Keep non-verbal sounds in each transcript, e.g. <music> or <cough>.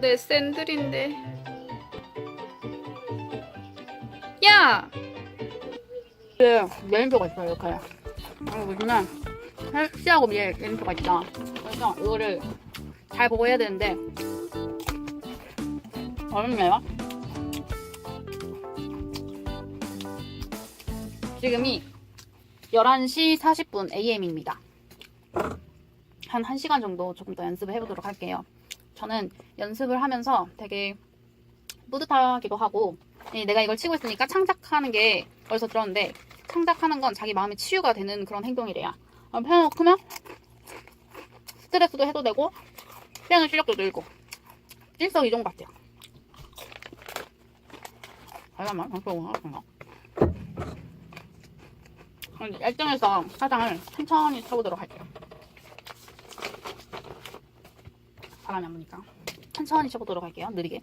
내 샌들인데. 야! 그 내림표가 있어요, 이렇게. 아, 보시면 C하고 위에 내림표가 있다. 그래서 이거를 잘 보고 해야 되는데 어렵네요. 지금이 11시 40분 AM입니다. 한 1시간 정도 조금 더 연습을 해보도록 할게요. 저는 연습을 하면서 되게 뿌듯하기도 하고 예, 내가 이걸 치고 있으니까 창작하는 게 어디서 들었는데 창작하는 건 자기 마음의 치유가 되는 그런 행동이래요. 어, 피아노 크면 스트레스도 해소되고 피아노 실력도 늘고 일석이종 같아요. 잠깐만 잠깐만 잠깐만. 열정에서 사장을 천천히 쳐보도록 할게요. 바람이 안 부니까 천천히 쳐보도록 할게요. 느리게.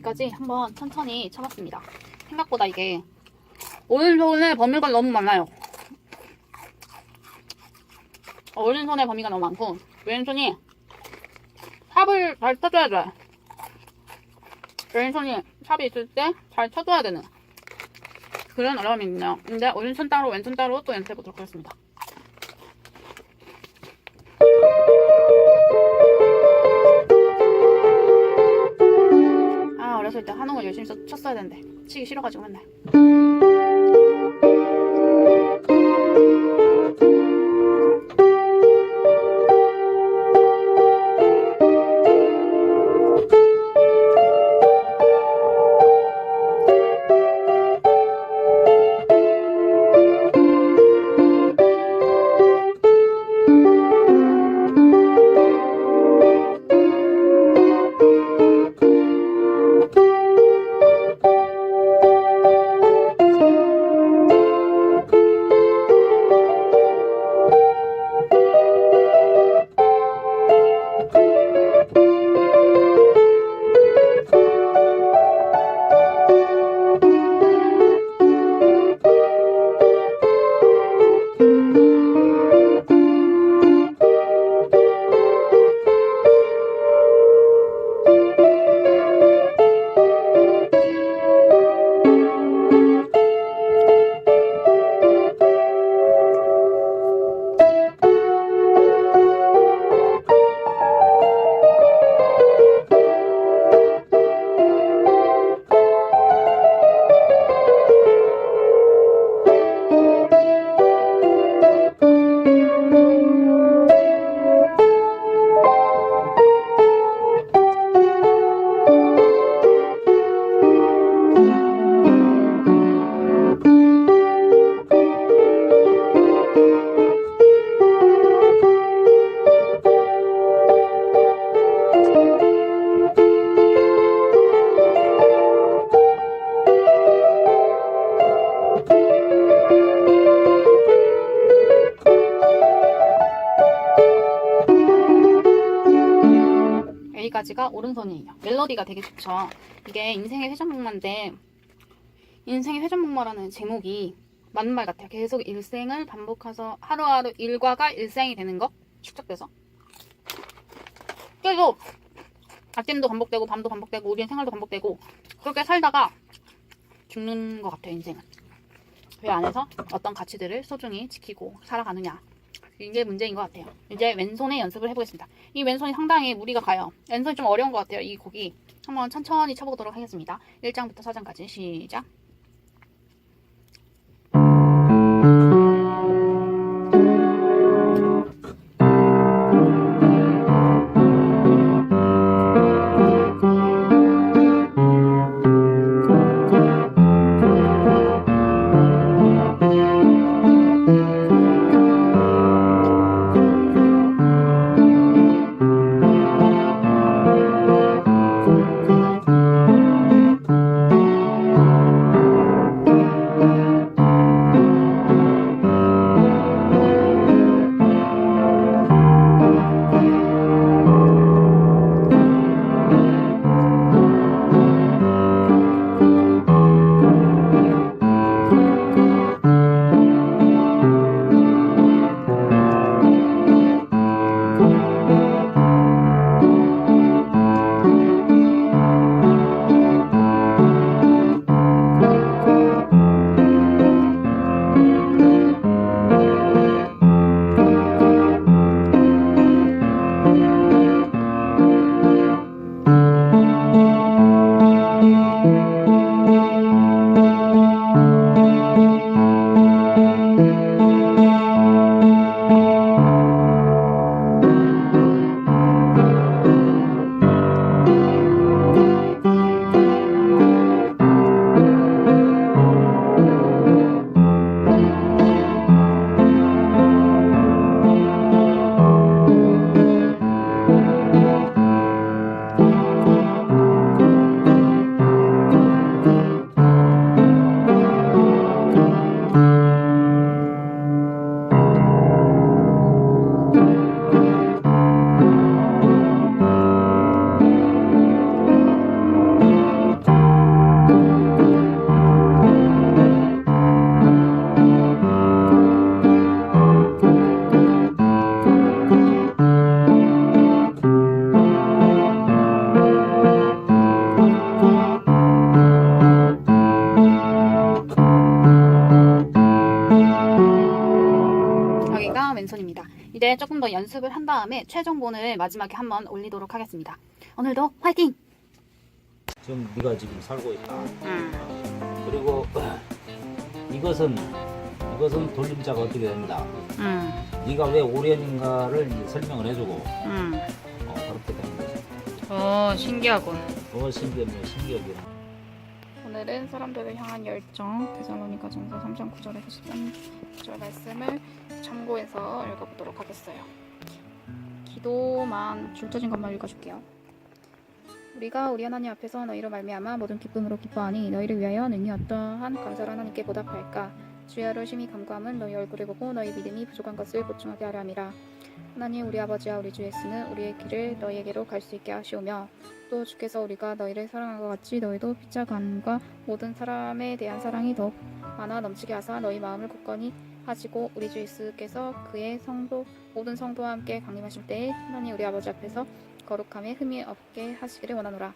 여기까지 한번 천천히 쳐봤습니다. 생각보다 이게 오른손에 범위가 너무 많아요. 오른손에 범위가 너무 많고 왼손이 탑을 잘 쳐줘야 돼. 왼손이 탑이 있을 때 잘 쳐줘야 되는 그런 어려움이 있네요. 근데 오른손 따로 왼손 따로 또 연습해보도록 하겠습니다. 열심히 쳤- 쳤어야 되는데 치기 싫어가지고 맨날 A까지가 오른손이에요. 멜로디가 되게 좋죠. 이게 인생의 회전목마인데 인생의 회전목마라는 제목이 맞는 말 같아요. 계속 일생을 반복해서 하루하루 일과가 일생이 되는 거 축적돼서 계속 아침도 반복되고 밤도 반복되고 우리의 생활도 반복되고 그렇게 살다가 죽는 것 같아요 인생은 그 안에서 어떤 가치들을 소중히 지키고 살아가느냐 이게 문제인 것 같아요. 이제 왼손에 연습을 해보겠습니다. 이 왼손이 상당히 무리가 가요. 왼손이 좀 어려운 것 같아요 이 곡이. 한번 천천히 쳐보도록 하겠습니다. 1장부터 4장까지 시작 조금 더 연습을 한 다음에 최종본을 마지막에 한번 올리도록 하겠습니다. 오늘도 화이팅! 지금 네가 지금 살고 있다. 음, 그리고 <clears throat> 이것은 이것은 돌림자가 어떻게 된다. 음, 네가 왜 오련인가를 설명을 해주고 음. 어, 그렇게 되는 거지. 어, 신기하군. 어 신기하네 신기하게. 오늘은 사람들을 향한 열정 데살로니가 전서 3장 9절에서 13절 말씀을 참고해서 읽어보도록 하겠어요. 기도만 줄쳐진 것만 읽어줄게요. 우리가 우리 하나님 앞에서 너희로 말미암아 모든 기쁨으로 기뻐하니 너희를 위하여 능히 어떠한 감사를 하나님께 보답할까 주야로 심히 감구함은 너희 얼굴을 보고 너희 믿음이 부족한 것을 보충하게 하려 함이라 하나님 우리 아버지와 우리 주 예수는 우리의 길을 너희에게로 갈 수 있게 하시오며 또 주께서 우리가 너희를 사랑한 것 같이 너희도 피자간과 모든 사람에 대한 사랑이 더욱 많아 넘치게 하사 너희 마음을 굳건히 하시고 우리 주 예수께서 그의 성도 모든 성도와 함께 강림하실 때에 하나님 우리 아버지 앞에서 거룩함에 흠이 없게 하시기를 원하노라